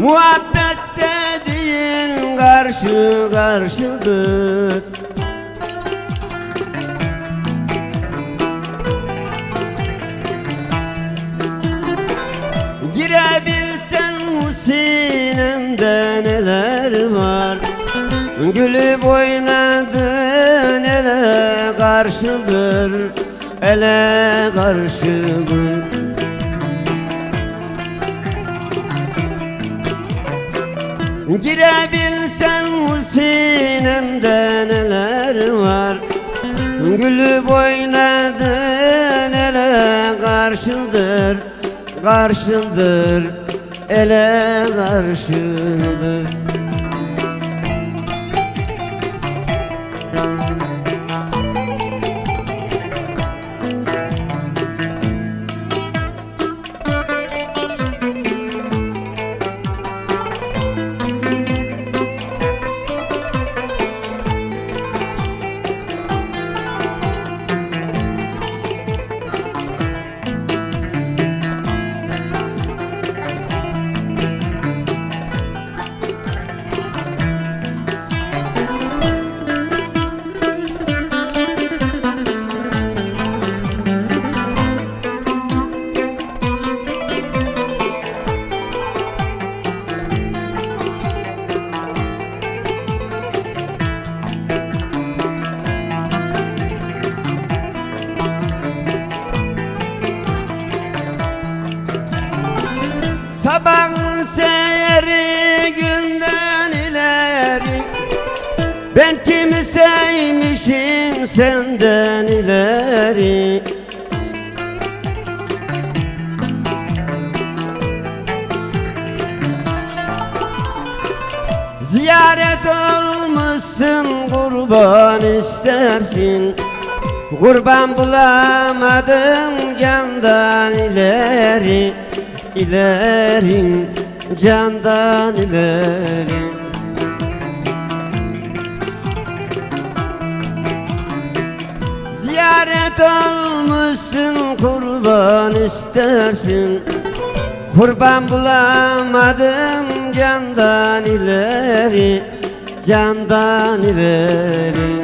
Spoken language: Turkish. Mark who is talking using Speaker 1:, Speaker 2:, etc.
Speaker 1: Muhabbet dediğin karşı karşıdır. Girebilsen bu sinemde neler var? Gülüp oynadın ele karşıdır? Ele karşıdır Girebilsen sinemde neler var? Gülüp oynadın ele karşıdır Karşıdır ele karşıdır Sabahın seyri günden ileri. Ben kimi sevmişim senden ileri. Ziyaret olmuşsun kurban istersin. Kurban bulamadım candan ileri ileri candan ileri Ziyaret olmuşsun kurban istersin. Kurban bulamadım candan ileri Candan ileri